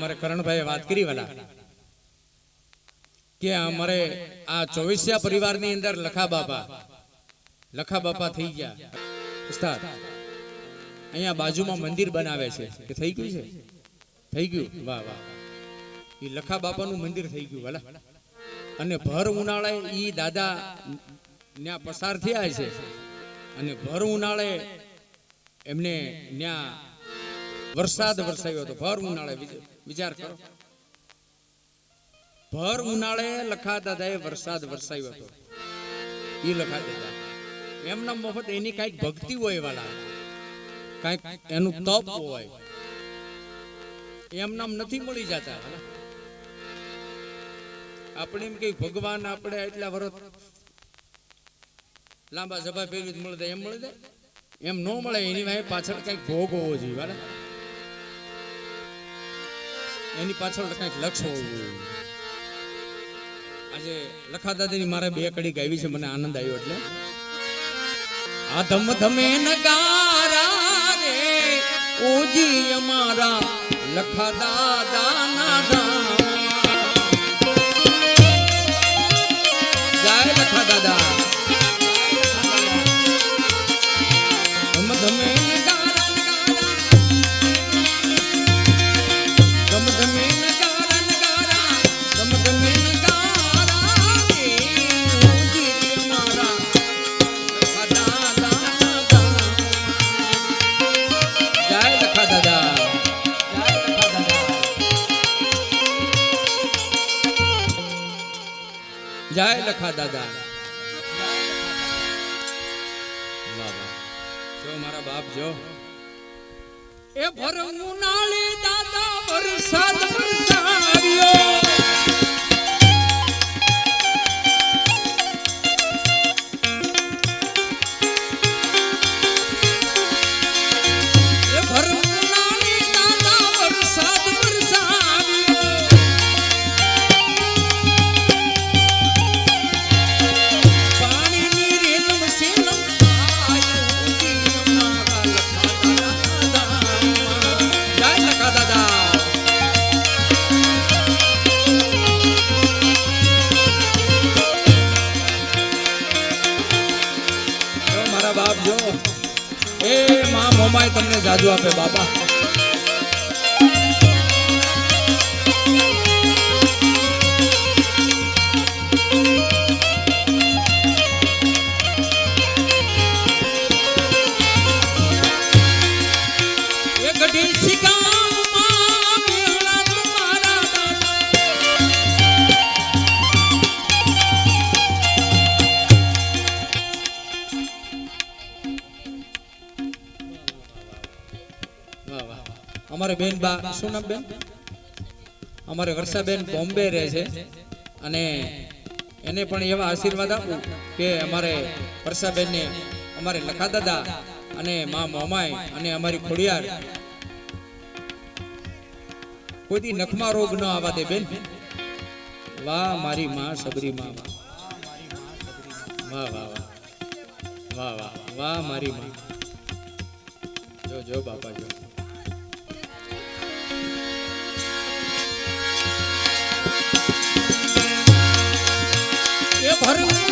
અમારે કરણભાઈએ વાત કરી વાલા. કે અમારે આ ચોવીસિયા પરિવારની અંદર લખા બાપા લખા બાપા થઈ ગયા. અહીંયા બાજુમાં મંદિર બનાવે છે. કે થઈ ગયું છે? થઈ ગયું? વાહ વાહ એ લખા બાપાનું મંદિર થઈ ગયું, વાલા. અને ભર ઉનાળે ઈ દાદા ત્યાં પસાર થયા છે. અને ભર ઉનાળે એમને ત્યાં વરસાદ વરસાવ્યો હતો. ભર ઉનાળે વિચ- વિચાર કરો. ભર ઉનાળે લખા દાદાએ વરસાદ વરસાયો હતો. એ લખા દાદા. એમના મફત એની કંઈક ભક્તિ હોય વાલા કંઈક એનું તપ હોય. એમનામ નથી મળી જતા. આપણે એમ કે ભગવાન આપણે એટલા વરસ લાંબા સભા ફેરવી જ મળે તો એમ મળી જાય. એમ ન મળે, એની વાય પાછળ કંઈક ભોગ હોવો જોઈએ, વાલા. એની પાછળ કંઈક લક્ષ હોવું જોઈએ આજે લખા દાદાની મારે બે કડી ગાવી છે, મને આનંદ આવ્યો એટલે. આ ધમ ધમે નગારા રે ઓજી અમારા લખા દાદાના જાદુ આપે બાપા. બા શું નામ બેન અમારે વર્ષાબેન બોમ્બે રહે છે. અને એને પણ એવા આશીર્વાદ આપું કે અમારે વર્ષાબેનને અમારે લખા દાદા અને મા મોમાય અને અમારી ખોડિયાર કોઈથી નખમાં રોગ ન આવવા દે બેન. વાહ, મારી માં સબરી માં. વાહ વાહ. વાહ વાહ વાહ વાહ, મારી માં. જો જો, બાપા, જો. ભરવું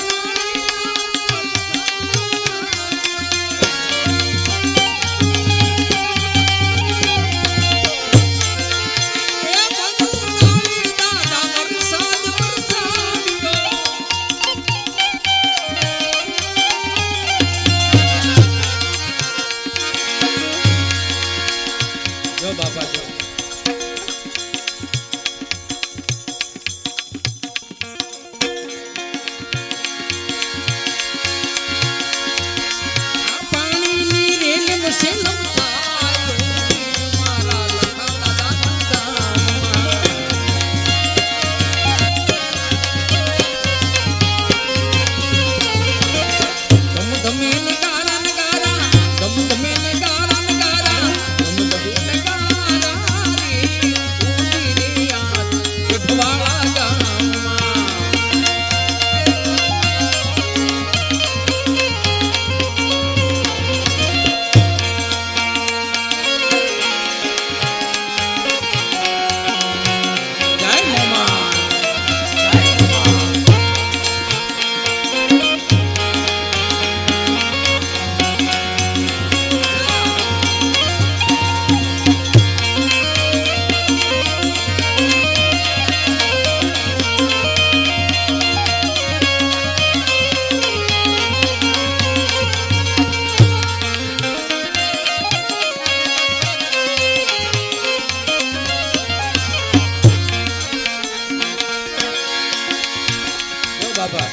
આભાર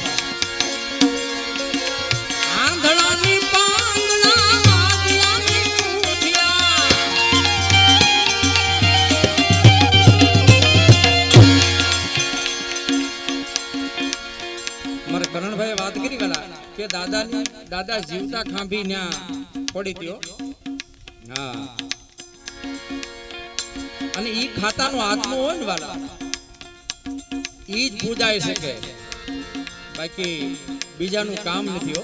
આંધળાની મારે વાત કરી ગયેલા કે દાદાની દાદા જીવતા ખાંભી ન્યા પડી ગયો. અને ઈ ખાતા નો આત્મો હોય ને વાલા ઈ જ પૂજાઈ શકે. બાકી બીજાનું કામ નથી હો.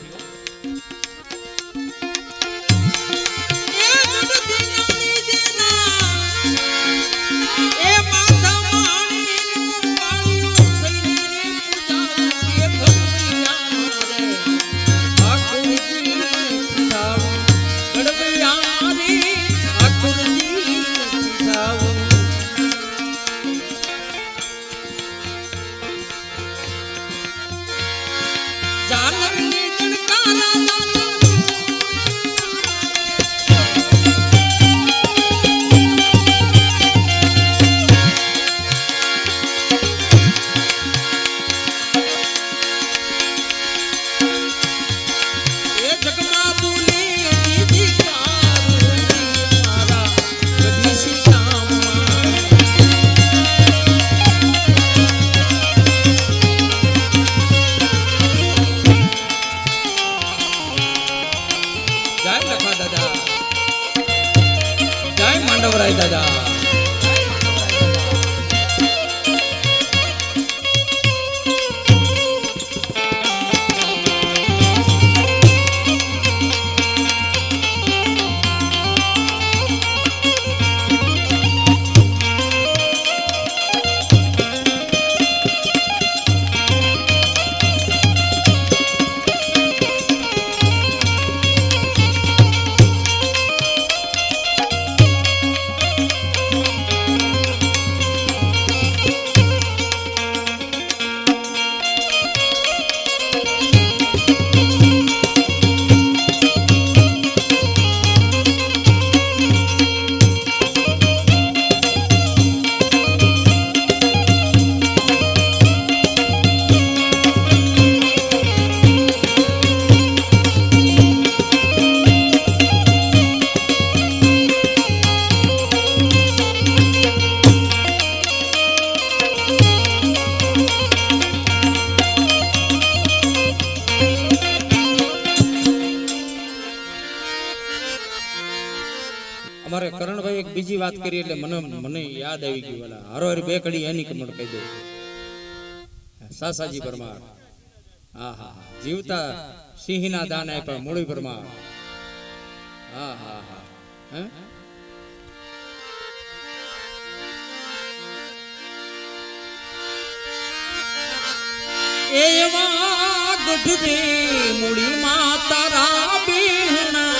બીજી વાત કરી એટલે મને મને યાદ આવી ગયું વાલા હારો હારી બે કડી એની કમળ કહી દઉં સાસાજી પરમાર. હા હા. જીવતા સિંહના દાન આપ્યા મૂળી પરમાર. હા હા હા. હે? એવા ગઢડે મૂળી માં તારા બેહના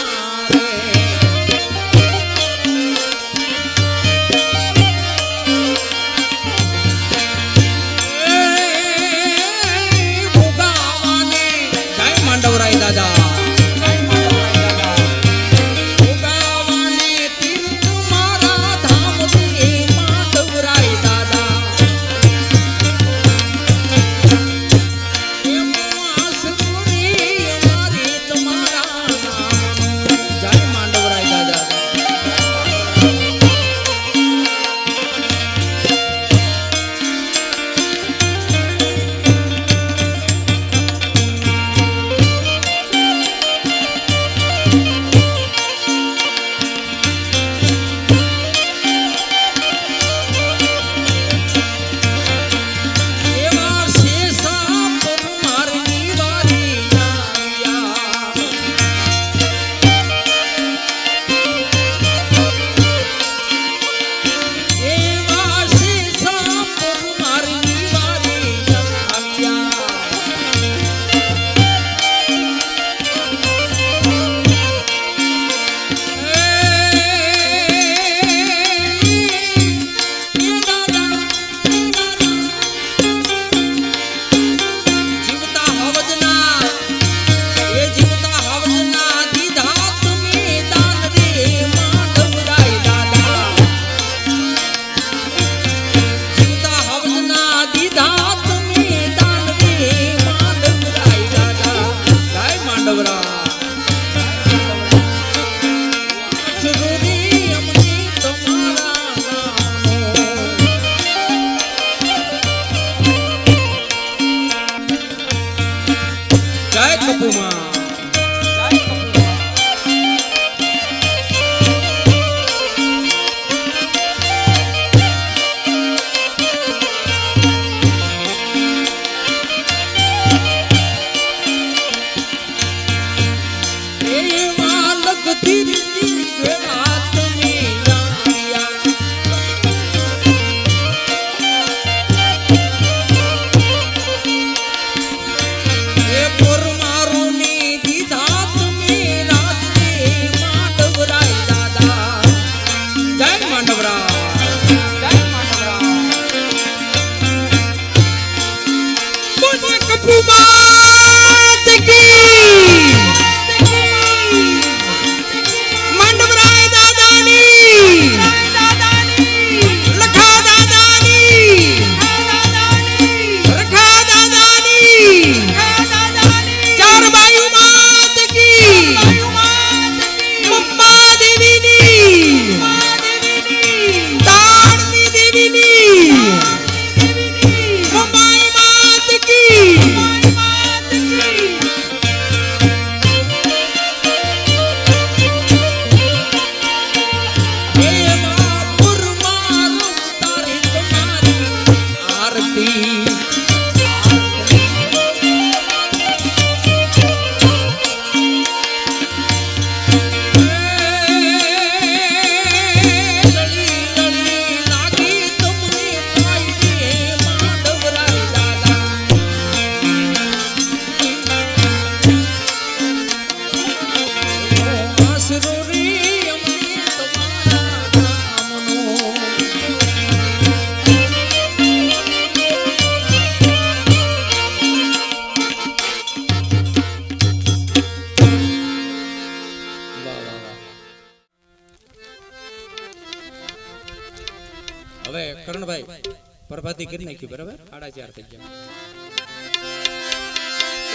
નાખ્યું બરાબર? સાડા ચાર થઈ ગયા.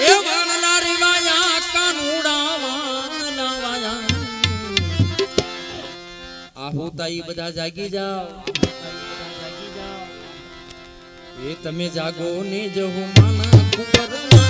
એ વાનલા રીવાયા કાનુડા વાનલા વાયા બધા જાગી જાઓ. એ તમે જાગો ને જહુ માના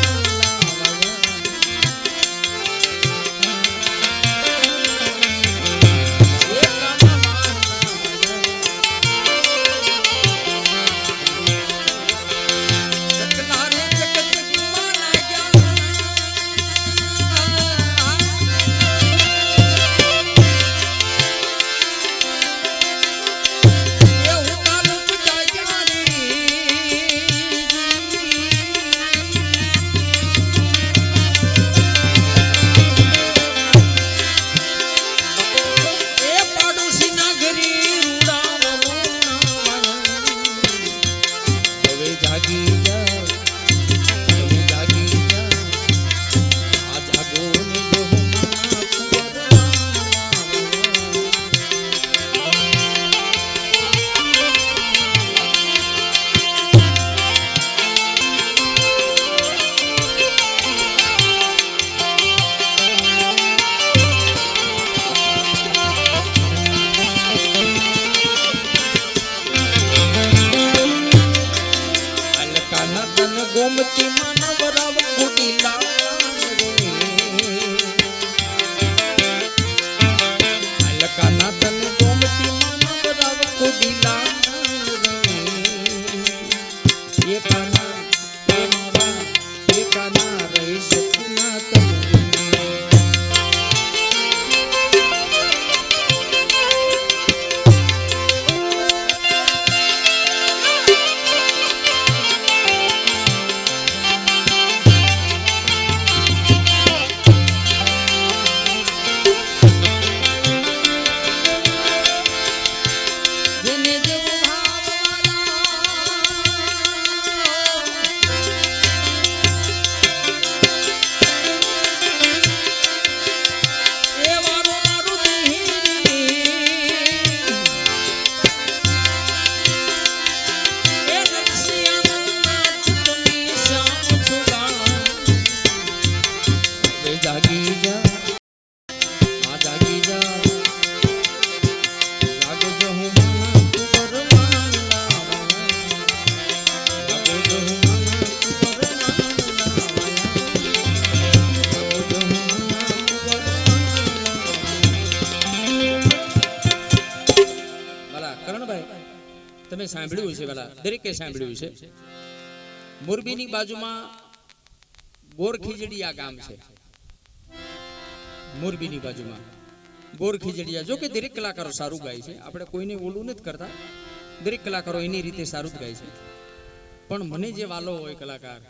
દરેકે સાંભળ્યું છે. મોરબીની બાજુમાં ગોરખીજડીયા ગામ છે. મોરબીની બાજુમાં ગોરખીજડીયા. જો કે દરેક કલાકારો સારું ગાય છે. આપણે કોઈને ઓલું નથી કરતા. દરેક કલાકારો એની રીતે સારું જ ગાય છે. પણ મને જે વાલો હોય કલાકાર,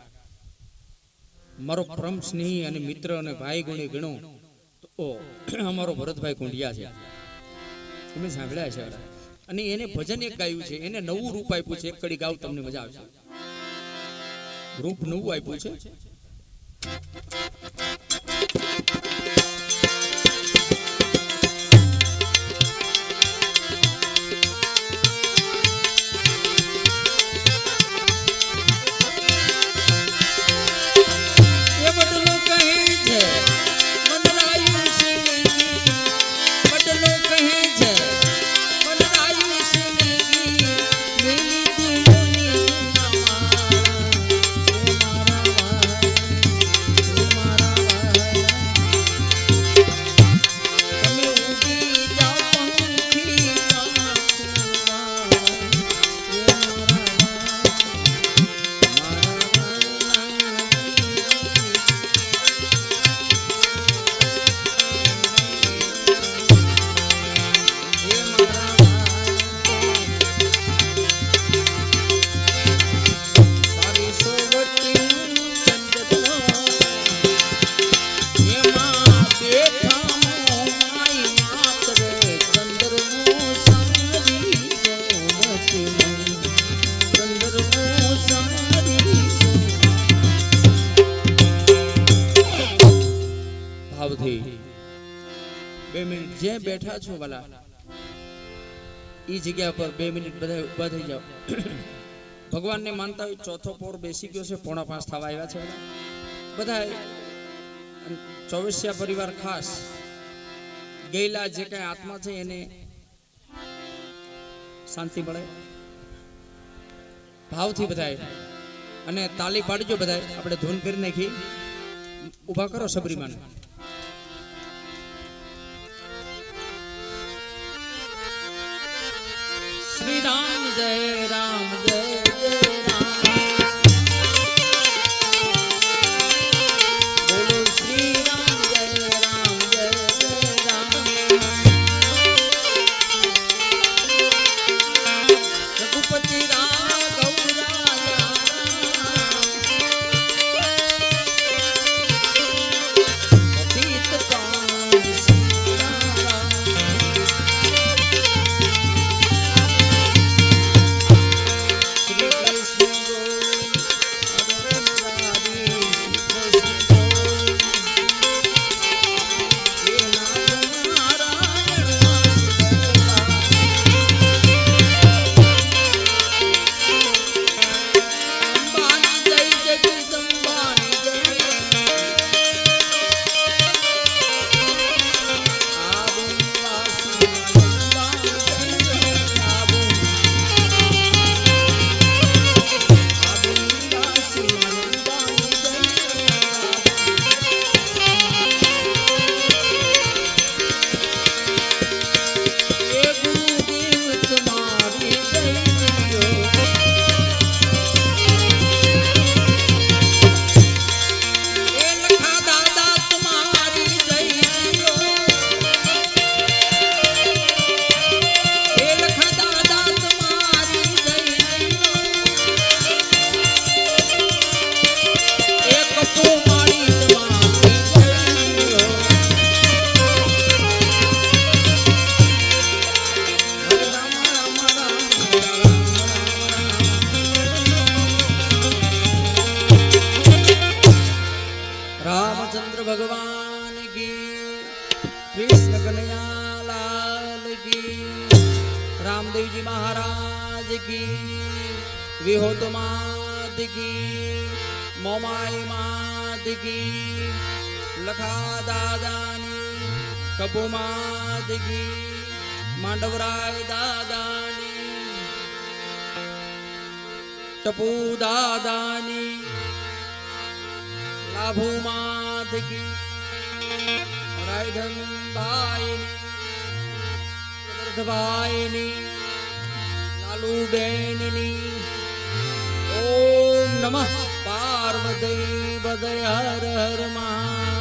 મારો પરમ સ્નેહી અને મિત્ર અને ભાઈ ગુણે ગણો, તો અમારો ભરતભાઈ કુંડિયા છે. તમે સાંભળ્યા છે. અને એને ભજન એક ગાયું છે, એને નવું રૂપ આપ્યું છે, એક કડી ગાવ તમને મજા આવશે. રૂપ નવું આપ્યું છે. જે છો વાલા? ઈ જગ્યા પર બે મિનિટ બધા ઊભા થઈ જાઓ. ભગવાનને માનતા હોય ચોથો પોર બેસી ગયો છે, પોણા પાંચ થવા આવ્યા છે બધા ચોવીસિયા પરિવાર ખાસ ગયેલા જે કઈ આત્મા છે એને શાંતિ મળે. ભાવથી બધાય. અને તાલી પાડજો બધાય. આપણે ધૂન કરી નાખી. ઊભા કરો સબરીમાન. શ્રી રામ જય રામ જય મહારાજ કી વિહોત માત કી મોમાઈ માત કી લખા દાદાની કપુ માત કી માંડવરાય દાદાની ટપુ દાદાની લાભુ માત કી રાયધન ભાઈની સમર્થભાઈની લાલુબેનની ઓમ નમઃ પાર્વતી હર હર મહા